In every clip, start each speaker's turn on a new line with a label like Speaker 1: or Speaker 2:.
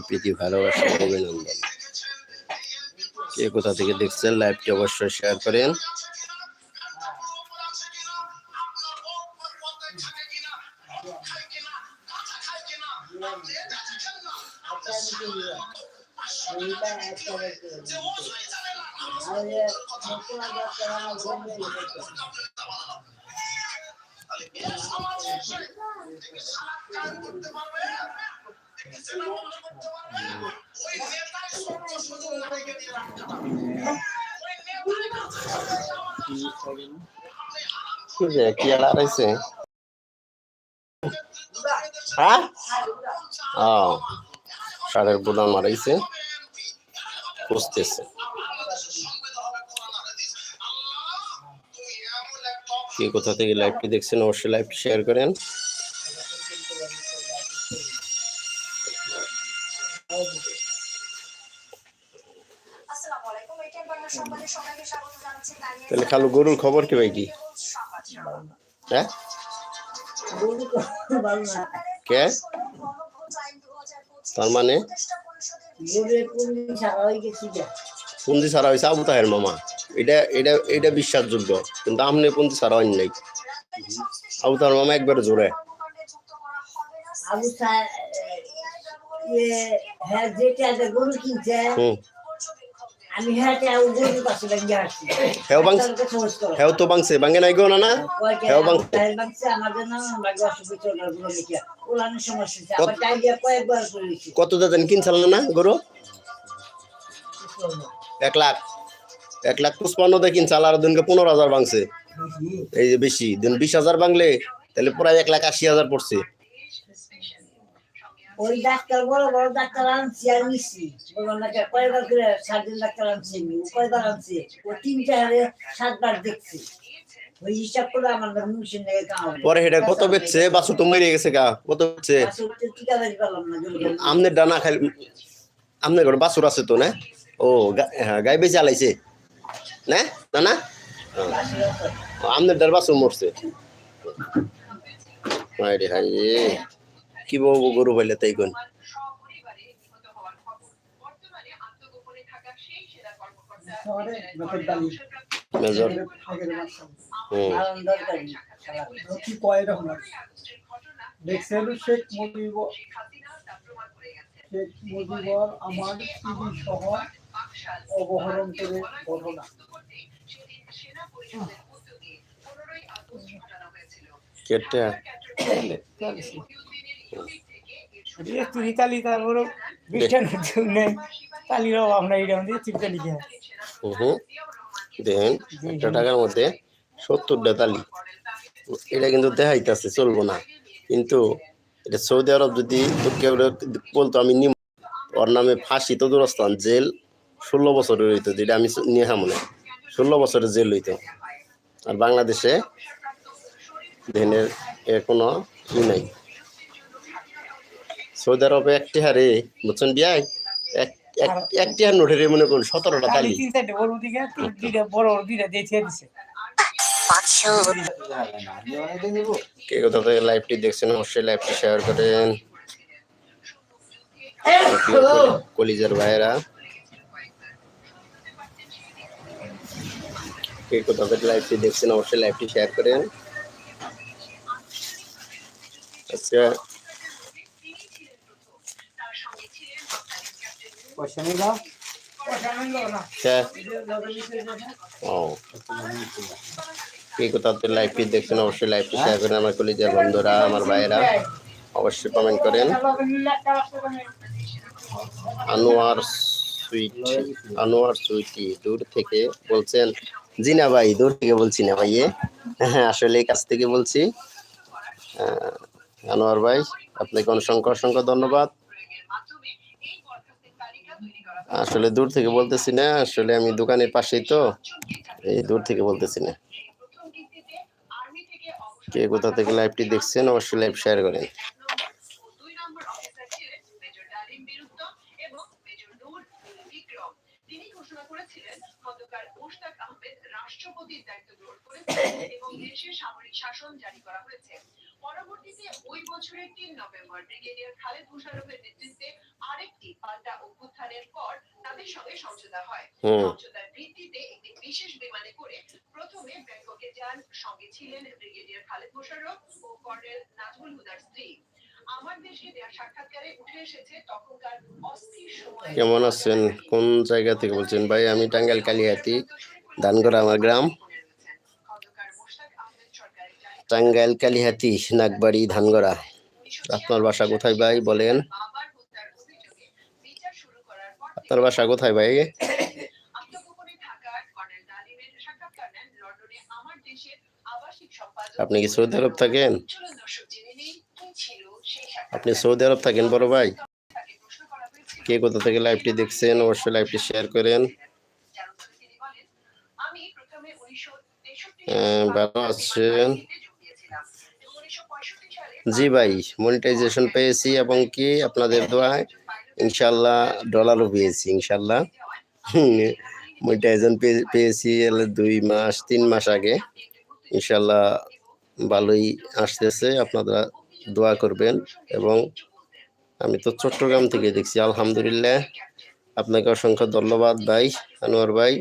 Speaker 1: প্রীতি ভালোবাসা অভিনন্দন। কে কোথা থেকে দেখছেন লাইভটি অবশ্যই শেয়ার করেন। কি হ্যাঁ? সারের কোথা থেকে লাইভটি দেখছেন অবশ্যই লাইভটি শেয়ার করেন। তাহলে খালু গরুর খবর কি ভাই কি? হ্যাঁ? কে?
Speaker 2: গণভোট আইন 2025
Speaker 1: তার মানে? পুঞ্জি ছাড়া হয়েছে আবু তাহের মামা। এটা এটা এটা বিশ্বাসযোগ্য কিন্তু আমনে পুঞ্জি সারা হয় নাই। আবু তাহের মামা একবার জোরে।
Speaker 3: আবু হ্যাঁ যেটা গরু কিনছে
Speaker 1: হেও
Speaker 3: তাদেরকে সহজ করো।
Speaker 1: হেও তো বাংছে বাঙ্গে নাই গো না হেও
Speaker 3: বাংছে
Speaker 1: কত দাদান কিনছাল না গরু? এক লাখ। এক লাখ পুষ্পান্ন দিয়ে কিনছাল আর দিনকে পনেরো হাজার বাংছে। এই যে বেশি দিন বিশ হাজার বাংলে তাহলে প্রায় এক লাখ আশি হাজার পড়ছে।
Speaker 3: ওই ডাক্তার বড় বড় ডাক্তার আনছি আর নিচ্ছি বললাম না যে কয়বার করে সাত দিন ডাক্তার আনছি আমি? ও কয়বার আনছি? ও তিনটা হারে সাতবার দেখছি। ওই হিসাব করে আমার মুসিন লেগে
Speaker 1: পরে হেটা কত বেচছে? বাসু তো মরে গেছে গা। কত বেচছে?
Speaker 3: আসলে টিকা বাড়ি পারলাম না জলদি
Speaker 1: আমনের ডানা খালি আমনের ঘরে বাছুর আছে তো না? ও হ্যাঁ, গাই বেঁচে আলাইছে। না? না না ও, আমনের ডার বাছুর মরছে। হায় রে রে। কি বলব গরু পাইলে তাই কোন মেজর।
Speaker 4: দেখছেন শেখ শেখ মুজিবর আমার টিভি সহ অপহরণ করে ঘটনা
Speaker 1: কেটে সত্তরটা তালি। এটা কিন্তু চলবো না। কিন্তু এটা সৌদি আরব যদি বলতো, আমি নিম ওর নামে ফাঁসি তো দূরস্থান, জেল ষোলো বছরের হইতো, যেটা আমি নিয়ে মনে ষোলো বছরের জেল হইতো। আর বাংলাদেশে ধ্যানের এর কোনো ই নাই। সৌদি আরবে একটি হারে বুঝছেন বিয়াই এক এক- একটি হার নোটের মনে করুন সতেরোটা
Speaker 5: তালি। বড় দিয়ে দিছে।
Speaker 1: কে কোথা থেকে লাইভটি দেখছেন অবশ্যই লাইভটি শেয়ার করেন। কলিজার ভাইয়েরা। কে কোথা থেকে লাইভটি দেখছেন অবশ্যই লাইভটি শেয়ার করেন। আচ্ছা।
Speaker 5: পয়সা নেই দাও
Speaker 1: ও। কে কোথা থেকে লাইভটি দেখছেন, অবশ্যই লাইভটি শেয়ার করেন আমার কলিজার বন্ধুরা, আমার ভাইয়েরা। অবশ্যই কমেন্ট করেন। আনোয়ার সুইট, আনোয়ার সুইটি দূর থেকে বলছেন জি না ভাই, দূর থেকে বলছি না ভাইয়ে। হ্যাঁ আসলে এই কাছ থেকে বলছি। আনোয়ার ভাই, আপনাকে অসংখ্য অসংখ্য ধন্যবাদ। আসলে দূর থেকে বলতেছি না, আসলে আমি দোকানের পাশেই তো। এই দূর থেকে বলতেছি না। কে কোথা থেকে লাইভটি দেখছেন, অবশ্যই লাইভ শেয়ার করেন।
Speaker 6: রাষ্ট্রপতির দায়িত্ব গ্রহণ করেছেন এবং দেশে সামরিক শাসন জারি করা হয়েছে। পরবর্তীতে ওই বছরের তিন নভেম্বর ব্রিগেডিয়ার খালেদ মুশারফের নেতৃত্বে আরেকটি পাল্টা অভ্যুত্থানের পর তাদের সঙ্গে সমঝোতা হয়। সমঝোতার ভিত্তিতে একটি বিশেষ বিমানে করে প্রথমে ব্যাংককে যান সঙ্গে ছিলেন ব্রিগেডিয়ার খালেদ মোশাররফ ও কর্নেল নাজমুল হুদার স্ত্রী। আমার দেওয়া সাক্ষাৎকারে উঠে এসেছে তখনকার অস্থির সময়।
Speaker 1: কেমন আছেন? কোন জায়গা থেকে বলছেন? ভাই আমি টাঙ্গাইল কালিহাতি ধানগড়া আমার গ্রাম। টাঙ্গাইল কালিহাতি নাগবাড়ি ধানগড়া। আপনার বাসা কোথায় ভাই বলেন? আপনার বাসা কোথায় ভাই? আপনি কি সৌদি আরব থাকেন? আপনি সৌদি আরব থাকেন বড় ভাই? কে কোথা থেকে লাইভটি দেখছেন অবশ্যই লাইভটি শেয়ার করেন।
Speaker 6: যার উত্তরে তিনি বলেন, আমি প্রথমে 1963
Speaker 1: আহ, ভালো আছেন
Speaker 6: যোগ দিয়েছিলাম এবং 1965 সালে
Speaker 1: জি ভাই মনিটাইজেশন পেয়েছি এবং কি আপনাদের দোয়ায় ইনশাল্লাহ ডলারও পেয়েছি ইনশাল্লাহ মনিটাইজেশন পেয়েছি দুই মাস, তিন মাস আগে। ইনশাল্লাহ ভালোই আসতেছে, আপনারা দোয়া করবেন এবং আমি তো চট্টগ্রাম থেকে দেখছি, আলহামদুলিল্লাহ। আপনাকে অসংখ্য ধন্যবাদ ভাই, আনোয়ার ভাই।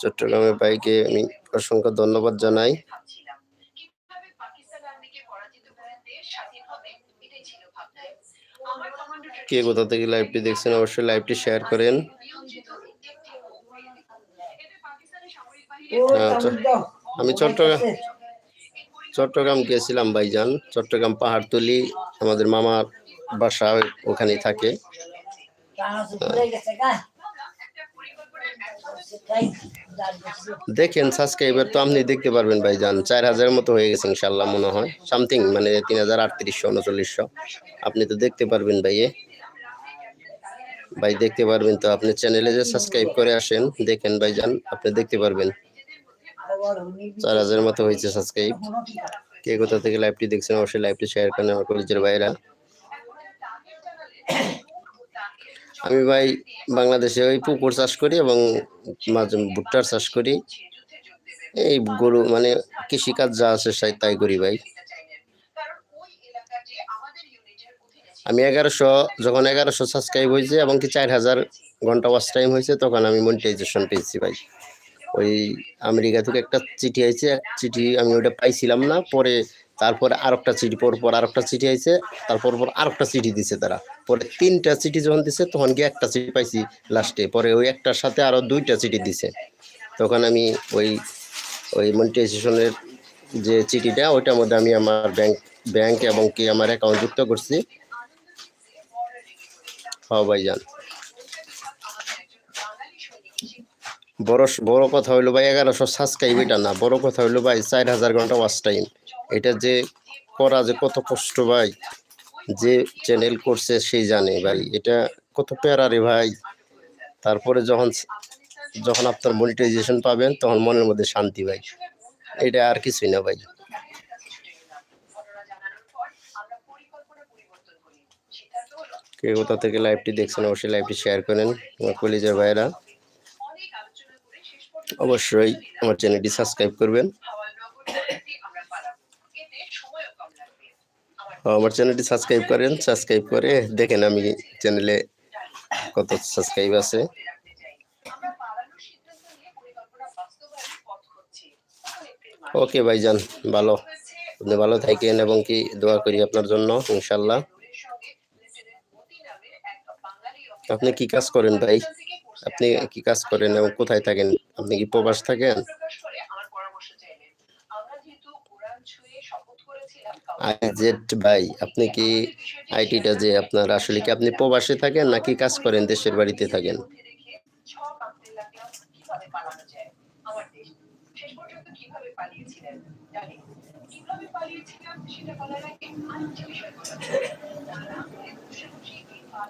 Speaker 1: চট্টগ্রামের ভাইকে আমি অসংখ্য ধন্যবাদ জানাই। কে কোথা থেকে লাইভটি দেখছেন? অবশ্যই লাইভটি শেয়ার করেন। আচ্ছা। আমি চট্টগ্রাম চট্টগ্রাম গিয়েছিলাম ভাইজান। চট্টগ্রাম পাহাড়তলি আমাদের মামার বাসা ওখানেই থাকে
Speaker 3: কানা তো ভুলে গেছে গা।
Speaker 6: একটা পরিকল্পনার ব্যর্থতা
Speaker 3: সেটাই দাঁড় দিচ্ছে।
Speaker 1: দেখেন সাবস্ক্রাইবার তো আপনি দেখতে পারবেন ভাইজান, চার হাজারের মতো হয়ে গেছে ইনশাল্লাহ মনে হয় সামথিং মানে তিন হাজার আটত্রিশশো, উনচল্লিশশো। আপনি তো দেখতে পারবেন ভাইয়ে ভাই, দেখতে পারবেন তো, আপনি চ্যানেলে যে সাবস্ক্রাইব করে আসেন, দেখেন ভাইজান, আপনি দেখতে পারবেন। চার হাজারের মতো হয়েছে সাবস্ক্রাইব?
Speaker 3: কে
Speaker 1: কোথা থেকে লাইভটি দেখছেন, অবশ্যই লাইভটি শেয়ার করেন আমার কলেজের ভাইরা আমি ভাই বাংলাদেশে ওই পুকুর চাষ করি এবং মাঝে ভুট্টার চাষ করি। এই গরু মানে কৃষিকাজ যা আছে তাই করি ভাই। আমি এগারোশো, যখন এগারোশো সাবস্ক্রাইব হয়েছে এবং কি চার হাজার ঘণ্টা ওয়াচ টাইম হয়েছে, তখন আমি মনিটাইজেশন পেয়েছি ভাই। ওই আমেরিকা থেকে একটা চিঠি আইছে, চিঠি আমি ওটা পাইছিলাম না, পরে তারপরে আর একটা চিঠি, পর পর আর একটা চিঠি আইছে, তারপর পর আর একটা চিঠি দিছে তারা। পরে তিনটা চিঠি যখন দিছে, তখন গিয়ে একটা চিঠি পাইছি লাস্টে পরে ওই একটার সাথে আরও দুইটা চিঠি দিছে। তখন আমি ওই ওই মনিটাইজেশনের যে চিঠিটা, ওইটার মধ্যে আমি আমার ব্যাংক ব্যাংক এবং কি আমার অ্যাকাউন্ট যুক্ত করছি। হ্যাঁ ভাইজান। বড় বড় কথা হইল ভাই, এগারোশো সাবস্ক্রাইব এটা না। বড় কথা হইল ভাই, চার হাজার ঘণ্টা ওয়াচ টাইম এটা যে করা যে কত কষ্ট ভাই, যে চ্যানেল করছে সেই জানে ভাই। এটা কত প্যারা রে ভাই। তারপরে যখন যখন আপনার মনিটাইজেশন পাবেন, তখন মনের মধ্যে শান্তি ভাই। এটা আর কিছুই না ভাই। কে কোথা থেকে লাইভটি দেখছেন, অবশ্যই লাইভটি শেয়ার করেন আমার কলেজের ভাইরা অবশ্যই আমার চ্যানেলটি সাবস্ক্রাইব করবেন
Speaker 6: হাওয়াল নগর থেকে আমরা পালাবো এতে সময়ও কম লাগবে আমার
Speaker 1: চ্যানেলটি সাবস্ক্রাইব করেন সাবস্ক্রাইব করে দেখেন আমি চ্যানেলে কত সাবস্ক্রাইব আছে। ওকে ভাইজান, ভালো। আপনি ভালো থাকেন এবং কি দোয়া করি আপনার জন্য ইনশাল্লাহ আপনি কি কাজ করেন ভাই? আপনি কি কাজ করেন এবং কোথায় থাকেন? আপনি কি প্রবাস থাকেন
Speaker 6: প্রকাশ করে আমার পরামর্শ চাইলেন আমরা যেহেতু কোরআন ছুঁয়ে শপথ করেছিলাম
Speaker 1: আইজেড ভাই, আপনি কি আইটিটা যে আপনার আসলে কি আপনি প্রবাসে থাকেন নাকি কাজ করেন, দেশের বাড়িতে থাকেন?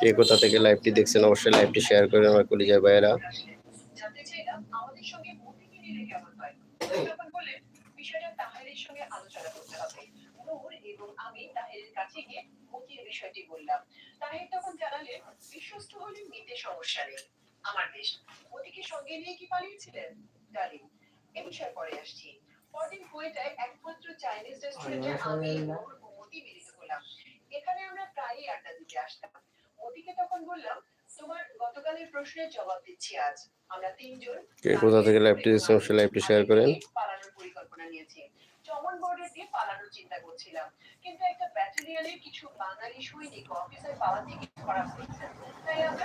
Speaker 1: কে কোথা থেকে লাইভটি দেখছেন, অবশ্যই লাইভটি শেয়ার করেন আমার কলিজার ভাইয়েরা।
Speaker 6: বিষয়টা তাহেরের সঙ্গে আলোচনা করতে হবে নূর এবং আমি তাহেরের কাছে গিয়ে মতির বিষয়টি বললাম। তাহের তখন জানালেন বিশ্বস্ত হলে নিতে সমস্যা নেই। আমার দেশ মতিকে সঙ্গে নিয়ে কি পালিয়েছিলেন? ডালিম এ বিষয়ে পরে আসছি। পরদিন কুয়েটায় একমাত্র চাইনিজ রেস্টুরেন্টে আমি নূর ও মতি মিলিত হলাম। এখানে আমরা প্রায়ই আড্ডা দিতে আসতাম। মতিকে তখন বললাম তোমার গতকালের প্রশ্নের জবাব দিচ্ছি আজ। আমরা তিনজন
Speaker 1: কে কোথা থেকে লাইভটি অবশ্যই লাইভটি শেয়ার করেন?
Speaker 6: পালানোর পরিকল্পনা নিয়েছি। চমন বোর্ডের দিয়ে পালানোর চিন্তা করছিলাম। কিন্তু একটা ব্যাটালিয়নের কিছু বাঙালি সৈনিক অফিসার পালাতে গিয়ে ধরা পড়েছে। তাই আমরা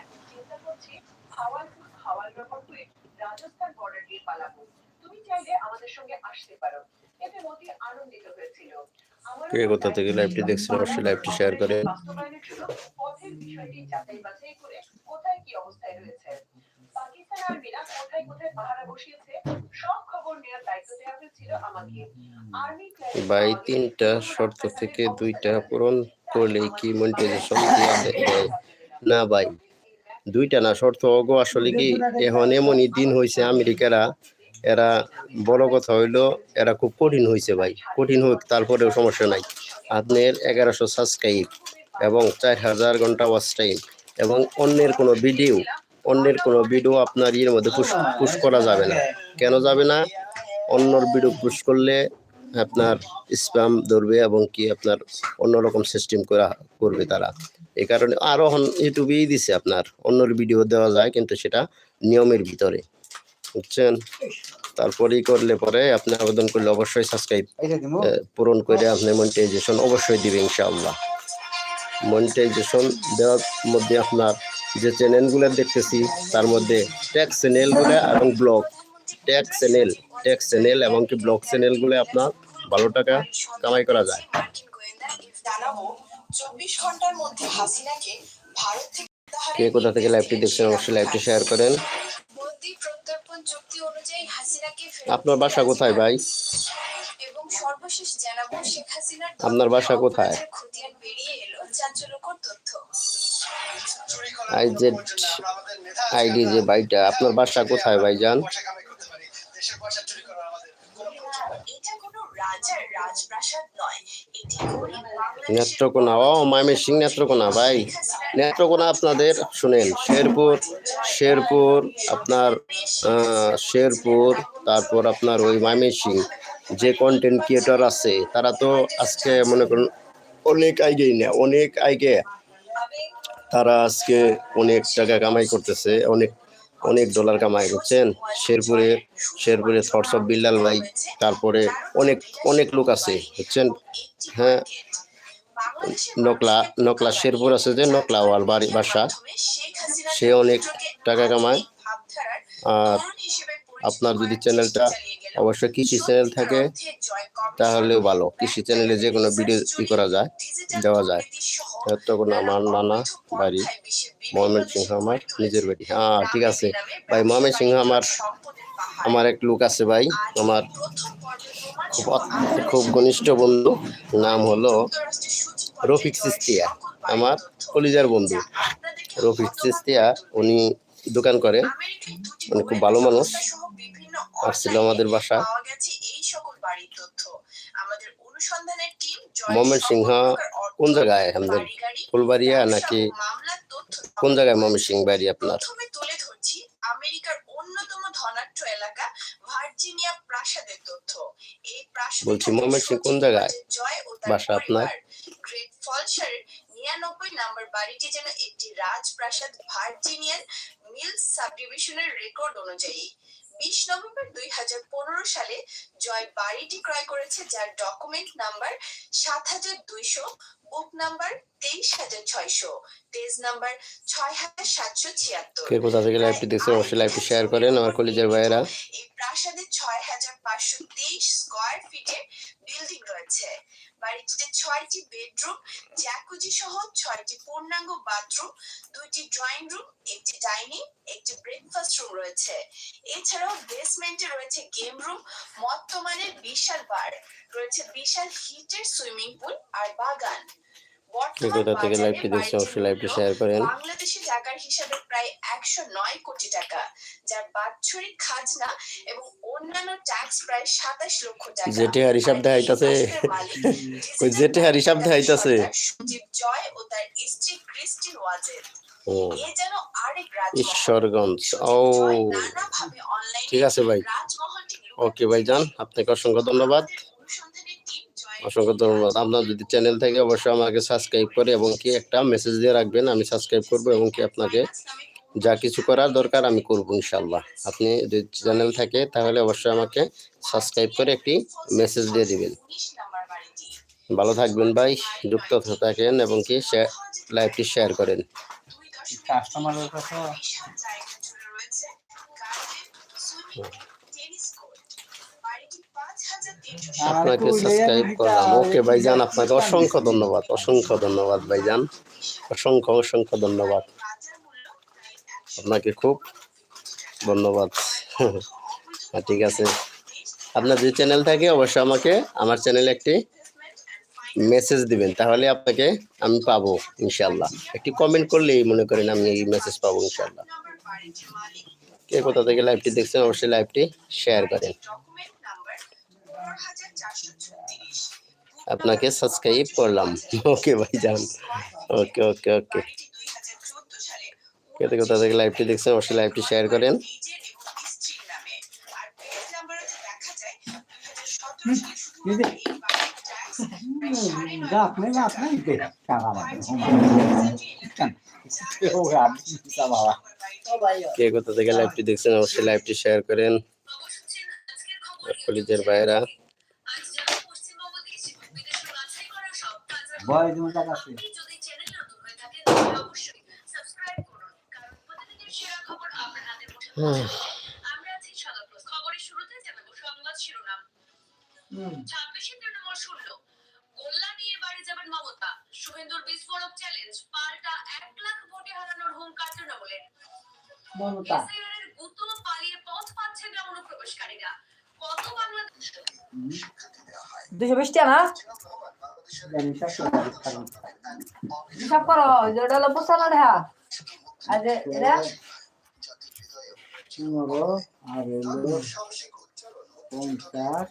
Speaker 6: এখন চিন্তা করছি হাওয়ালপুর হয়ে রাজস্থান বর্ডার দিয়ে পালাবো। তুমি চাইলে আমাদের সঙ্গে আসতে পারো। এতে মতি আনন্দিত হয়েছিল।
Speaker 1: কে কোথা থেকে লাইভটি দেখছেন অবশ্যই লাইভটি শেয়ার
Speaker 6: বাস্তবায়নের জন্য পথের বিষয়টি যাচাই বাছাই করে কোথায় কি অবস্থায় রয়েছে। পাকিস্তান
Speaker 1: ভাই, তিনটা শর্ত থেকে দুইটা পূরণ করলে কি মনিটাইজেশন না ভাই, দুইটা না, শর্ত অগো আসলে কি এখন এমনই দিন হয়েছে আমেরিকারা, এরা বড় কথা হইল, এরা খুব কঠিন হয়েছে ভাই, কঠিন হোক, তারপরেও সমস্যা নাই। আপনার এগারোশো সাবস্ক্রাইব এবং চার হাজার ঘণ্টা ওয়াচ টাইম এবং অন্যের কোনো ভিডিও অন্যের কোনো ভিডিও আপনার ইয়ের মধ্যে পুশ পুশ করা যাবে না। কেন যাবে না? অন্যর ভিডিও পুশ করলে আপনার স্প্যাম ধরবে এবং কি আপনার অন্যরকম সিস্টেম করা করবে তারা। এই কারণে আরও এখন ইউটিউবেই দিছে আপনার অন্যর ভিডিও দেওয়া যায় কিন্তু সেটা নিয়মের ভিতরে। বুঝছেন? তারপরেই করলে পরে আপনি আবেদন করলে অবশ্যই সাবস্ক্রাইব পূরণ করে আপনি মনিটাইজেশন অবশ্যই দিবে ইনশাআল্লাহ। মনিটাইজেশন দেওয়ার মধ্যে আপনার যে চ্যানেলগুলো দেখতেছি, তার মধ্যে ট্যাক্স চ্যানেলগুলো এবং blog tax channel tax channel এবং কি ব্লগ চ্যানেলগুলো আপনার ভালো টাকা কামাই করা যায়। কে কোথা থেকে লাইভটি দেখছেন, অবশ্যই লাইভটি শেয়ার করেন। আপনার বাসা কোথায় ভাই? আপনার বাসা কোথায়? আইজেড আইডি যে বাইটা আপনার বাসা কোথায় ভাইজান? নেত্রকোনা। ও, ময়মনসিং নেত্রকোনা ভাই। নেত্রকোনা আপনাদের, শুনেন, শেরপুর শেরপুর আপনার শেরপুর, তারপর আপনার ওই ময়মনসিং যে কন্টেন্ট ক্রিয়েটর আছে, তারা তো আজকে মনে করুন অনেক আইগেই না, অনেক আইগে। তারা আজকে অনেক টাকা কামাই করতেছে, অনেক অনেক ডলার কামাই করছেন। শেরপুরে শেরপুরে থটস অফ বিল্লাল ভাই, তারপরে অনেক অনেক লোক আছে, বুঝছেন? হ্যাঁ। নকলা নকলা শেরপুর আছে যে, নকলা ওয়াল বাড়ি, বাসা, সে অনেক টাকা কামায়। আর আপনার যদি চ্যানেলটা অবশ্যই কৃষি চ্যানেল থাকে, তাহলেও ভালো। কৃষি চ্যানেলে যে কোনো ভিডিও ই করা যায়, দেওয়া যায়। তখন আমার নানা বাড়ি, ময়মনসিংহ আমার নিজের বাড়ি। হ্যাঁ ঠিক আছে। ভাই, ময়মনসিংহ আমার আমার এক লোক আছে ভাই, আমার খুব খুব ঘনিষ্ঠ বন্ধু। নাম হলো রফিক সিস্তিয়া, আমার কলিজার বন্ধু। রফিক সিস্তিয়া, উনি দোকান করে উনি খুব ভালো মানুষ। আসছিল আমাদের বাসা। কোন জায়গায়? আমাদের ফুলবাড়িয়া নাকি কোন জায়গায় ময়মনসিং বাড়ি আপনার?
Speaker 2: প্রথমে তুলে ধরছি আমেরিকার অন্যতম ধনাঢ্য এলাকা ভার্জিনিয়া প্রাসাদের তথ্য। এই প্রাসাদ
Speaker 1: বলছি, ময়মনসিংহ কোন জায়গায়? বাসা আপনার?
Speaker 2: গ্রেট নিরানব্বই নাম্বার বাড়িটি যেন একটি রাজপ্রাসাদ ভার্জিনিয়ান মিলস সাবডিভিশনের রেকর্ড অনুযায়ী। বিশ নভেম্বর দুই হাজার পনেরো সালে জয় বাড়িটি ক্রয় করেছে যার ডকুমেন্ট নাম্বার সাত হাজার দুইশো বুক নাম্বার তেইশ হাজার ছয়শো পেজ নাম্বার ছয় হাজার সাতশো ছিয়াত্তর।
Speaker 1: কে কোথা থেকে লাইভটি দেখছেন অবশ্যই লাইভটি শেয়ার করেন আমার কলিজার ভাইয়েরা।
Speaker 2: এই প্রাসাদে ছয় হাজার পাঁচশো তেইশ স্কোয়ার ফিটের বিল্ডিং রয়েছে। বাড়িটিতে ছয়টি বেডরুম জ্যাকুজি সহ ছয়টি পূর্ণাঙ্গ বাথরুম, দুইটি ড্রয়িং রুম একটি ডাইনিং একটি ব্রেকফাস্ট রুম রয়েছে। এছাড়াও বেসমেন্টে রয়েছে গেম রুম মত্তমানের বিশাল বার রয়েছে বিশাল হিটের সুইমিং পুল আর বাগান।
Speaker 1: কোথা থেকে লাইভটি দেখছেন অবশ্যই লাইভটি শেয়ার করেন।
Speaker 2: বাংলাদেশি টাকার হিসাবে প্রায় একশো নয় কোটি টাকা যার বাৎসরিক খাজনা এবং অন্যান্য ট্যাক্স প্রায় সাতাশ লক্ষ টাকা।
Speaker 1: জেটিহার হিসাব দেখাইতাছে। ওই জেটিহার হিসাব দেখাইতাছে।
Speaker 2: সঞ্জীব জয় ও তার স্ত্রী ক্রিস্টিন ওয়াজেদ।
Speaker 1: ঈশ্বরগঞ্জ। ও। ঠিক আছে ভাই।
Speaker 2: রাজমহলটি
Speaker 1: ভাই যান আপনাকে অসংখ্য ধন্যবাদ। অসংখ্য ধন্যবাদ। আপনার যদি চ্যানেল থাকে, অবশ্যই আমাকে সাবস্ক্রাইব করে এবং কি একটা মেসেজ দিয়ে রাখবেন, আমি সাবস্ক্রাইব করব এবং কি আপনাকে যা কিছু করার দরকার আমি করব ইনশাল্লাহ আপনি যদি চ্যানেল থাকে, তাহলে অবশ্যই আমাকে সাবস্ক্রাইব করে একটি মেসেজ দিয়ে দিবেন। ভালো থাকবেন ভাই, যুক্ত থাকেন এবং কি লাইভটি শেয়ার করেন।
Speaker 5: কাস্টমারের
Speaker 2: বিশাল জায়গা জুড়ে রয়েছে গার্ডেন সুইমিং টেনিস কোর্ট বাড়িটি পাঁচ হাজার তিনশো
Speaker 5: আর
Speaker 1: আপনাকে সাবস্ক্রাইব করলাম। ওকে ভাইজান আপনাকে অসংখ্য ধন্যবাদ অসংখ্য ধন্যবাদ ভাইজান। অসংখ্য অসংখ্য ধন্যবাদ। আপনাকে খুব ধন্যবাদ। হ্যাঁ, ঠিক আছে। আপনার যে চ্যানেল থাকে অবশ্যই আমাকে আমার চ্যানেলে একটি মেসেজ দিবেন। তাহলে আপনাকে আমি পাবো ইনশাল্লাহ একটি কমেন্ট করলেই মনে করেন আমি এই মেসেজ পাবো ইনশাল্লাহ কে কোথা থেকে লাইভটি দেখছেন অবশ্যই লাইভটি শেয়ার করেন
Speaker 2: ডকুমেন্ট নাম্বার পনেরো হাজার চারশো ছত্রিশ
Speaker 1: আপনাকে সাবস্ক্রাইব করলাম। ওকে ভাইজান। ওকে ওকে ওকে।
Speaker 2: বাড়িটি দুই হাজার চোদ্দ সালে
Speaker 1: কে কোথা থেকে লাইভটি দেখছেন অবশ্যই লাইভটি শেয়ার করেন। কে কোথা থেকে লাইভটি দেখছেন অবশ্যই লাইভটি শেয়ার করেন। কলিজের ভাইয়েরা।
Speaker 7: শুরুতে জানাব সংবাদ শিরোনাম। ছাব্বিশে তৃণমূল শূন্য গোল্লা নিয়ে বাড়ি যাবেন মমতা। শুভেন্দুর বিস্ফোরক চ্যালেঞ্জ পাল্টা এক লাখ ভোটে হারানোর হুঙ্কার তৃণমূলের
Speaker 3: মমতা।
Speaker 7: গুতো পালিয়ে পথ পাচ্ছেন না অনুপ্রবেশকারীরা কত বাংলাদেশ?
Speaker 8: দুশো বিশ টাকা হিসাব করো যেটা হলো পঁচানো দেখা আর এটা
Speaker 5: আর হলো পঞ্চাশ